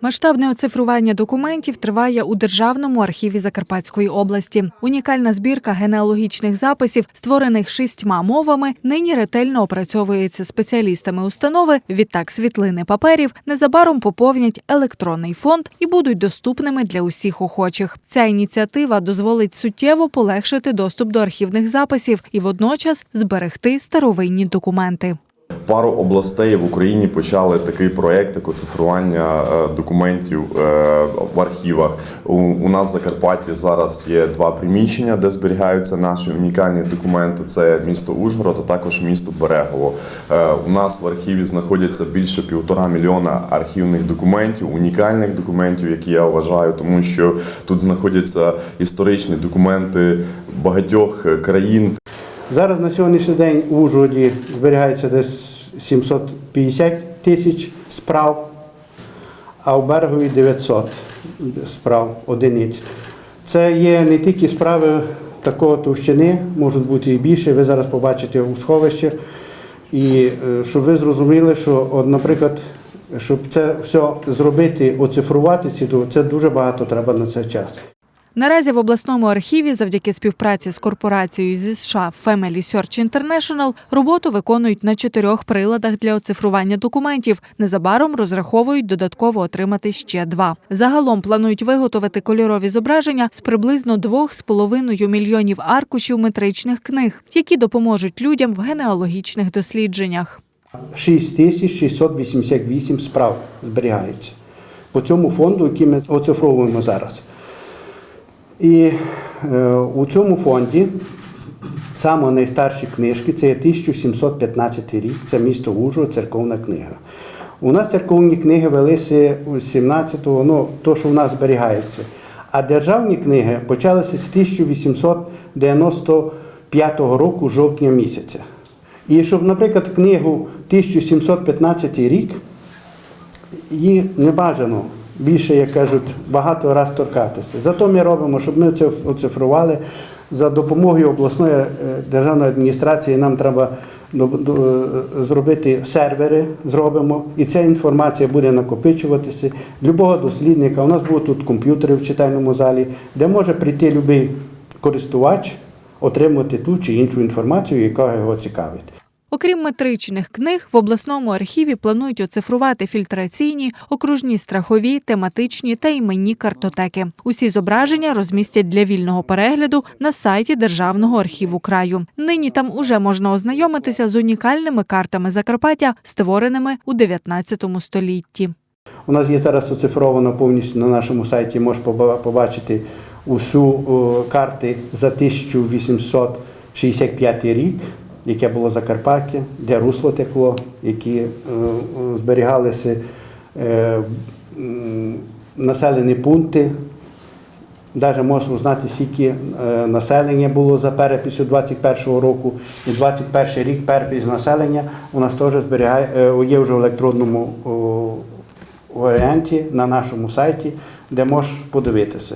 Масштабне оцифрування документів триває у Державному архіві Закарпатської області. Унікальна збірка генеалогічних записів, створених шістьма мовами, нині ретельно опрацьовується спеціалістами установи. Відтак світлини паперів незабаром поповнять електронний фонд і будуть доступними для усіх охочих. Ця ініціатива дозволить суттєво полегшити доступ до архівних записів і водночас зберегти старовинні документи. Пару областей в Україні почали такий проект як оцифрування е, документів е, в архівах. У, нас в Закарпатті зараз є два приміщення, де зберігаються наші унікальні документи. Це місто Ужгород, а також місто Берегово. Е, У нас в архіві знаходяться більше півтора мільйона архівних документів, унікальних документів, які я вважаю, тому що тут знаходяться історичні документи багатьох країн. Зараз на сьогоднішній день у Ужгороді зберігається десь 750 тисяч справ, а у Берегові 900 справ одиниць. Це є не тільки справи такого товщини, можуть бути і більше. Ви зараз побачите у сховищі. І е, щоб ви зрозуміли, що, от, наприклад, щоб це все зробити, оцифрувати це дуже багато треба на це час. Наразі в обласному архіві, завдяки співпраці з корпорацією зі США Family Search International, роботу виконують на чотирьох приладах для оцифрування документів. Незабаром розраховують додатково отримати ще два. Загалом планують виготовити кольорові зображення з приблизно 2,5 мільйонів аркушів метричних книг, які допоможуть людям в генеалогічних дослідженнях. 6688 справ зберігається по цьому фонду, який ми оцифровуємо зараз. І е, у цьому фонді саме найстарші книжки це є 1715 рік, це місто Ужгород, церковна книга. У нас церковні книги велися у 17-го, ну, то, що в нас зберігається. А державні книги почалися з 1895 року, жовтня місяця. І щоб, наприклад, книгу 1715 рік, її не бажано більше, як кажуть, багато раз торкатися. Зато ми робимо, щоб ми це оцифрували. За допомогою обласної е, державної адміністрації нам треба е, зробити сервери, зробимо, і ця інформація буде накопичуватися. Любого дослідника. У нас будуть тут комп'ютери в читальному залі, де може прийти будь-який користувач, отримати ту чи іншу інформацію, яка його цікавить. Окрім метричних книг, в обласному архіві планують оцифрувати фільтраційні, окружні страхові, тематичні та іменні картотеки. Усі зображення розмістять для вільного перегляду на сайті Державного архіву краю. Нині там уже можна ознайомитися з унікальними картами Закарпаття, створеними у 19 столітті. У нас є зараз оцифровано повністю на нашому сайті. Можеш поба- побачити усю карти за 1865 рік, яке було Закарпаття, де русло текло, які е, е, зберігалися е, населені пункти. Навіть можна знати, скільки населення було за переписю 21 року і 21 рік перепис населення у нас теж зберігає, є вже в електронному варіанті на нашому сайті, де можеш подивитися.